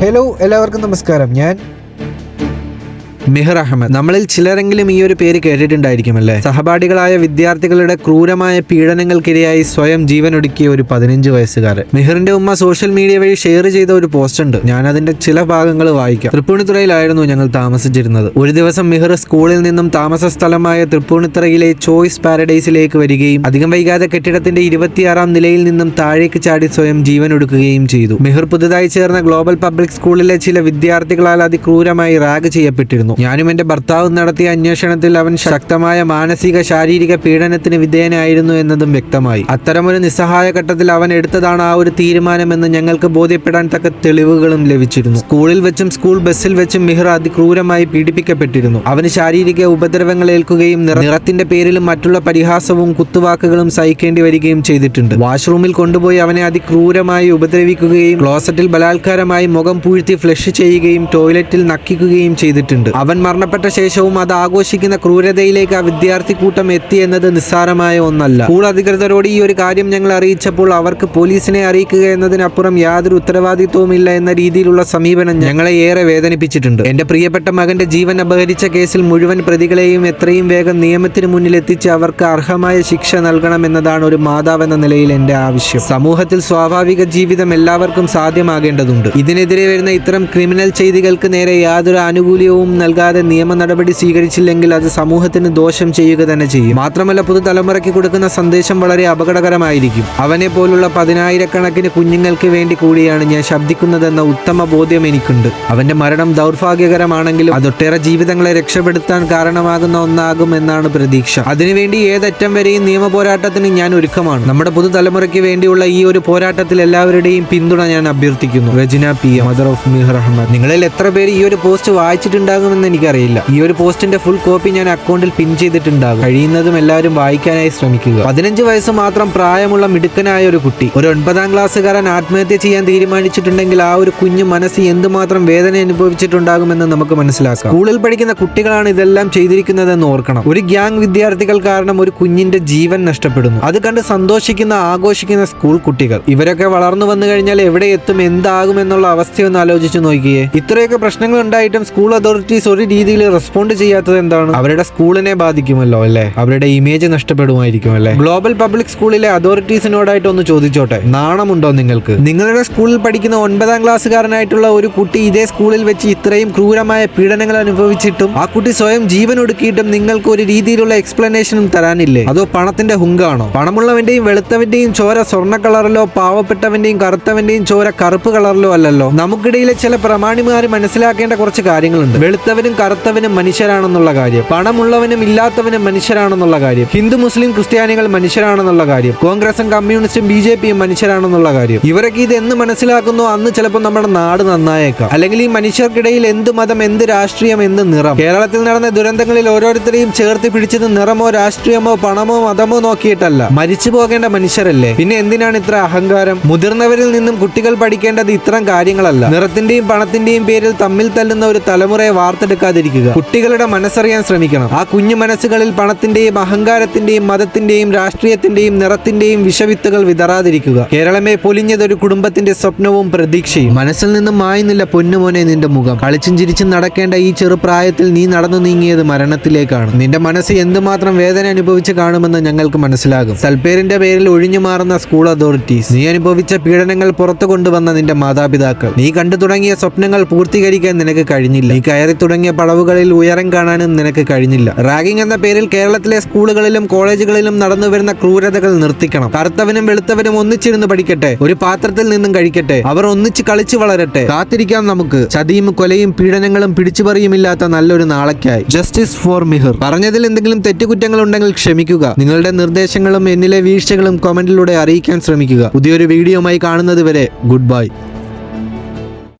Hello എല്ലാവർക്കും നമസ്കാരം. ഞാൻ മിഹർ അഹമ്മദ്. നമ്മളിൽ ചിലരെങ്കിലും ഈ ഒരു പേര് കേട്ടിട്ടുണ്ടായിരിക്കുമല്ലേ സഹപാഠികളായ വിദ്യാർത്ഥികളുടെ ക്രൂരമായ പീഡനങ്ങൾക്കിരയായി സ്വയം ജീവനൊടുക്കിയ ഒരു പതിനഞ്ച് വയസ്സുകാരൻ മിഹറിന്റെ ഉമ്മ സോഷ്യൽ മീഡിയ വഴി ഷെയർ ചെയ്ത ഒരു പോസ്റ്റ് ഉണ്ട്. ഞാൻ അതിന്റെ ചില ഭാഗങ്ങൾ വായിക്കാം. തൃപ്പൂണിത്തുറയിലായിരുന്നു ഞങ്ങൾ താമസിച്ചിരുന്നത്. ഒരു ദിവസം മിഹർ സ്കൂളിൽ നിന്നും താമസ സ്ഥലമായ തൃപ്പൂണിത്തുറയിലെ ചോയ്സ് പാരഡൈസിലേക്ക് വരികയും അധികം വൈകാതെ കെട്ടിടത്തിന്റെ ഇരുപത്തിയാറാം നിലയിൽ നിന്നും താഴേക്ക് ചാടി സ്വയം ജീവനൊടുക്കുകയും ചെയ്തു. മിഹർ പുതുതായി ചേർന്ന ഗ്ലോബൽ പബ്ലിക് സ്കൂളിലെ ചില വിദ്യാർത്ഥികളാൽ അതിക്രൂരമായി റാഗ് ചെയ്യപ്പെട്ടിരുന്നു. ഞാനും എന്റെ ഭർത്താവും നടത്തിയ അന്വേഷണത്തിൽ അവൻ ശക്തമായ മാനസിക ശാരീരിക പീഡനത്തിന് വിധേയനായിരുന്നു എന്നതും വ്യക്തമായി. അത്തരമൊരു നിസ്സഹായ ഘട്ടത്തിൽ അവൻ എടുത്തതാണ് ആ ഒരു തീരുമാനമെന്ന് ഞങ്ങൾക്ക് ബോധ്യപ്പെടാൻ തക്ക തെളിവുകളും ലഭിച്ചിരുന്നു. സ്കൂളിൽ വെച്ചും സ്കൂൾ ബസ്സിൽ വെച്ചും മിഹ്റ അതിക്രൂരമായി പീഡിപ്പിക്കപ്പെട്ടിരുന്നു. അവന് ശാരീരിക ഉപദ്രവങ്ങൾ ഏൽക്കുകയും നിറ- നിറത്തിന്റെ പേരിലും മറ്റുള്ള പരിഹാസവും കുത്തുവാക്കുകളും സഹിക്കേണ്ടി വരികയും ചെയ്തിട്ടുണ്ട്. വാഷ്റൂമിൽ കൊണ്ടുപോയി അവനെ അതിക്രൂരമായി ഉപദ്രവിക്കുകയും ക്ലോസറ്റിൽ ബലാത്കാരമായി മുഖം പൂഴ്ത്തി ഫ്ലഷ് ചെയ്യുകയും ടോയ്ലറ്റിൽ നക്കിക്കുകയും ചെയ്തിട്ടുണ്ട്. അവൻ മരണപ്പെട്ട ശേഷവും അത് ആഘോഷിക്കുന്ന ക്രൂരതയിലേക്ക് ആ വിദ്യാർത്ഥി കൂട്ടം എത്തി എന്നത് നിസ്സാരമായ ഒന്നല്ല. സ്കൂൾ അധികൃതരോട് ഈ ഒരു കാര്യം ഞങ്ങൾ അറിയിച്ചപ്പോൾ അവർക്ക് പോലീസിനെ അറിയിക്കുക എന്നതിനപ്പുറം യാതൊരു ഉത്തരവാദിത്വവും ഇല്ല എന്ന രീതിയിലുള്ള സമീപനം ഞങ്ങളെ ഏറെ വേദനിപ്പിച്ചിട്ടുണ്ട്. എന്റെ പ്രിയപ്പെട്ട മകന്റെ ജീവൻ അപഹരിച്ച കേസിൽ മുഴുവൻ പ്രതികളെയും എത്രയും വേഗം നിയമത്തിന് മുന്നിൽ എത്തിച്ച് അവർക്ക് അർഹമായ ശിക്ഷ നൽകണം എന്നതാണ് ഒരു മാതാവെന്ന നിലയിൽ എന്റെ ആവശ്യം. സമൂഹത്തിൽ സ്വാഭാവിക ജീവിതം എല്ലാവർക്കും സാധ്യമാകേണ്ടതുണ്ട്. ഇതിനെതിരെ വരുന്ന ഇത്തരം ക്രിമിനൽ ചെയ്തികൾക്ക് നേരെ യാതൊരു ആനുകൂല്യവും നൽകാതെ നിയമ നടപടി സ്വീകരിച്ചില്ലെങ്കിൽ അത് സമൂഹത്തിന് ദോഷം ചെയ്യുക തന്നെ ചെയ്യും. മാത്രമല്ല പുതുതലമുറയ്ക്ക് കൊടുക്കുന്ന സന്ദേശം വളരെ അപകടകരമായിരിക്കും. അവനെ പോലുള്ള പതിനായിരക്കണക്കിന് കുഞ്ഞുങ്ങൾക്ക് വേണ്ടി കൂടിയാണ് ഞാൻ ശബ്ദിക്കുന്നതെന്ന ഉത്തമ ബോധ്യം എനിക്കുണ്ട്. അവന്റെ മരണം ദൗർഭാഗ്യകരമാണെങ്കിലും അതൊട്ടേറെ ജീവിതങ്ങളെ രക്ഷപ്പെടുത്താൻ കാരണമാകുന്ന ഒന്നാകും എന്നാണ് പ്രതീക്ഷ. അതിനുവേണ്ടി ഏതറ്റം വരെയും നിയമ പോരാട്ടത്തിന് ഞാൻ ഒരുക്കമാണ്. നമ്മുടെ പുതുതലമുറയ്ക്ക് വേണ്ടിയുള്ള ഈ ഒരു പോരാട്ടത്തിൽ എല്ലാവരുടെയും പിന്തുണ ഞാൻ അഭ്യർത്ഥിക്കുന്നു. Rejina P mother of Mihar Ahammed നിങ്ങളിൽ എത്ര പേര് ഈ ഒരു പോസ്റ്റ് വായിച്ചിട്ടുണ്ടാകുമെന്ന് എനിക്കറിയില്ല. ഈ ഒരു പോസ്റ്റിന്റെ ഫുൾ കോപ്പി ഞാൻ അക്കൗണ്ടിൽ പിൻ ചെയ്തിട്ടുണ്ടാകും. കഴിയുന്നതും എല്ലാവരും വായിക്കാനായി ശ്രമിക്കുക. പതിനഞ്ച് വയസ്സ് മാത്രം പ്രായമുള്ള മിടുക്കനായ ഒരു കുട്ടി ഒരു ഒൻപതാം ക്ലാസ്സുകാരൻ ആത്മഹത്യ ചെയ്യാൻ തീരുമാനിച്ചിട്ടുണ്ടെങ്കിൽ ആ ഒരു കുഞ്ഞു മനസ്സ് എന്തുമാത്രം വേദന അനുഭവിച്ചിട്ടുണ്ടാകുമെന്ന് നമുക്ക് മനസ്സിലാക്കാം. സ്കൂളിൽ പഠിക്കുന്ന കുട്ടികളാണ് ഇതെല്ലാം ചെയ്തിരിക്കുന്നതെന്ന് ഓർക്കണം. ഒരു ഗ്യാങ് വിദ്യാർത്ഥികൾ കാരണം ഒരു കുഞ്ഞിന്റെ ജീവൻ നഷ്ടപ്പെടുന്നു. അത് കണ്ട് സന്തോഷിക്കുന്ന ആഘോഷിക്കുന്ന സ്കൂൾ കുട്ടികൾ. ഇവരൊക്കെ വളർന്നു വന്നു കഴിഞ്ഞാൽ എവിടെ എത്തും എന്താകും എന്നുള്ള അവസ്ഥയൊന്ന് ആലോചിച്ച് നോക്കിയേ. ഇത്രയൊക്കെ പ്രശ്നങ്ങൾ ഉണ്ടായിട്ടും സ്കൂൾ അതോറിറ്റീസ് ഒരു രീതിയിൽ റെസ്പോണ്ട് ചെയ്യാത്തത് എന്താണ്? അവരുടെ സ്കൂളിനെ ബാധിക്കുമല്ലോ അല്ലേ? അവരുടെ ഇമേജ് നഷ്ടപ്പെടുമായിരിക്കും അല്ലേ? ഗ്ലോബൽ പബ്ലിക് സ്കൂളിലെ അതോറിറ്റീസിനോടായിട്ട് ഒന്ന് ചോദിച്ചോട്ടെ? നാണമുണ്ടോ നിങ്ങൾക്ക്? നിങ്ങളുടെ സ്കൂളിൽ പഠിക്കുന്ന ഒൻപതാം ക്ലാസ്സുകാരനായിട്ടുള്ള ഒരു കുട്ടി ഇതേ സ്കൂളിൽ വെച്ച് ഇത്രയും ക്രൂരമായ പീഡനങ്ങൾ അനുഭവിച്ചിട്ടും ആ കുട്ടി സ്വയം ജീവൻ ഒടുക്കിയിട്ടും നിങ്ങൾക്ക് ഒരു രീതിയിലുള്ള എക്സ്പ്ലനേഷനും തരാനില്ലേ? അതോ പണത്തിന്റെ ഹുങ്കാണോ? പണമുള്ളവന്റെയും വെളുത്തവന്റെയും ചോര സ്വർണ കളറിലോ പാവപ്പെട്ടവന്റെയും കറുത്തവന്റെയും ചോര കറുപ്പ് കളറിലോ അല്ലല്ലോ. നമുക്കിടയിലെ ചില പ്രമാണിമാർ മനസ്സിലാക്കേണ്ട കുറച്ച് കാര്യങ്ങളുണ്ട്. വെളുത്തവനും കറുത്തവനും മനുഷ്യരാണെന്നുള്ള കാര്യം. പണമുള്ളവനും ഇല്ലാത്തവനും മനുഷ്യരാണെന്നുള്ള കാര്യം. ഹിന്ദു മുസ്ലിം ക്രിസ്ത്യാനികൾ മനുഷ്യരാണെന്നുള്ള കാര്യം. കോൺഗ്രസും കമ്മ്യൂണിസ്റ്റും ബി ജെ പിയും മനുഷ്യരാണെന്നുള്ള കാര്യം. ഇവരൊക്കെ ഇത് എന്ന് മനസ്സിലാക്കുന്നു? അന്ന് ചിലപ്പോൾ നമ്മുടെ നാട് നന്നായേക്കാം. അല്ലെങ്കിൽ ഈ മനുഷ്യർക്കിടയിൽ എന്ത് മതം എന്ത് രാഷ്ട്രീയം എന്ത് നിറം? കേരളത്തിൽ നടന്ന ദുരന്തങ്ങളിൽ ഓരോരുത്തരെയും ചേർത്ത് പിടിച്ചത് നിറമോ രാഷ്ട്രീയമോ പണമോ മതമോ നോക്കിയിട്ടല്ല. മരിച്ചു പോകേണ്ട മനുഷ്യരല്ലേ? പിന്നെ എന്തിനാണ് ഇത്ര അഹങ്കാരം? മുതിർന്നവരിൽ നിന്നും കുട്ടികൾ പഠിക്കേണ്ടത് ഇത്തരം കാര്യങ്ങളല്ല. നിറത്തിന്റെയും പണത്തിന്റെയും പേരിൽ തമ്മിൽ തല്ലുന്ന ഒരു തലമുറയെ വാർത്തെടുക്കാതിരിക്കുക കുട്ടികളുടെ മനസ്സറിയാൻ ശ്രമിക്കണം. ആ കുഞ്ഞു മനസ്സുകളിൽ പണത്തിന്റെയും അഹങ്കാരത്തിന്റെയും മതത്തിന്റെയും രാഷ്ട്രീയത്തിന്റെയും നിറത്തിന്റെയും വിഷവിത്തുകൾ വിതറാതിരിക്കുക. കേരളമേ പൊലിഞ്ഞതൊരു കുടുംബത്തിന്റെ സ്വപ്നവും പ്രതീക്ഷയും. മനസ്സിൽ നിന്നും മായുന്നില്ല പൊന്നുമോനെ നിന്റെ മുഖം. കളിച്ചും ചിരിച്ചും നടക്കേണ്ട ഈ ചെറുപ്രായത്തിൽ നീ നടന്നു നീങ്ങിയത് മരണത്തിലേക്കാണ്. നിന്റെ മനസ്സ് എന്തുമാത്രം വേദന അനുഭവിച്ച് കാണുമെന്ന് ഞങ്ങൾക്ക് മനസ്സിലാകും. സൽപ്പേരിന്റെ പേരിൽ ഒഴിഞ്ഞു മാറുന്ന സ്കൂൾ അതോറിറ്റീസ്. നീ അനുഭവിച്ച പീഡനങ്ങൾ പുറത്തു കൊണ്ടുവന്ന നിന്റെ മാതാപിതാക്കൾ. നീ കണ്ടു തുടങ്ങിയ സ്വപ്നങ്ങൾ പൂർത്തീകരിക്കാൻ നിനക്ക് കഴിഞ്ഞില്ല. നീ കയറി തുടങ്ങിയ പടവുകളിൽ ഉയരം കാണാനും നിനക്ക് കഴിഞ്ഞില്ല. റാഗിംഗ് എന്ന പേരിൽ കേരളത്തിലെ സ്കൂളുകളിലും കോളേജുകളിലും നടന്നു വരുന്ന ക്രൂരതകൾ നിർത്തിക്കണം. കറുത്തവനും വെളുത്തവനും ഒന്നിച്ചിരുന്ന് പഠിക്കട്ടെ. ഒരു പാത്രത്തിൽ നിന്നും കഴിക്കട്ടെ. അവർ ഒന്നിച്ച് കളിച്ചു വളരട്ടെ. കാത്തിരിക്കാം നമുക്ക്. ചതിയും കൊലയും പീഡനങ്ങളും പിടിച്ചുപറിയുമില്ലാത്ത നല്ലൊരു നാളേക്കായി. ജസ്റ്റിസ് ഫോർ മിഹർ പറഞ്ഞതിൽ എന്തെങ്കിലും തെറ്റുകുറ്റങ്ങൾ ഉണ്ടെങ്കിൽ ക്ഷമിക്കുക. നിങ്ങളുടെ നിർദ്ദേശങ്ങളും എന്നിലെ വീഴ്ചകളും കമന്റിലൂടെ അറിയിക്കാൻ ശ്രമിക്കുക. പുതിയൊരു വീഡിയോയുമായി കാണുന്നത് വരെ ഗുഡ് ബൈ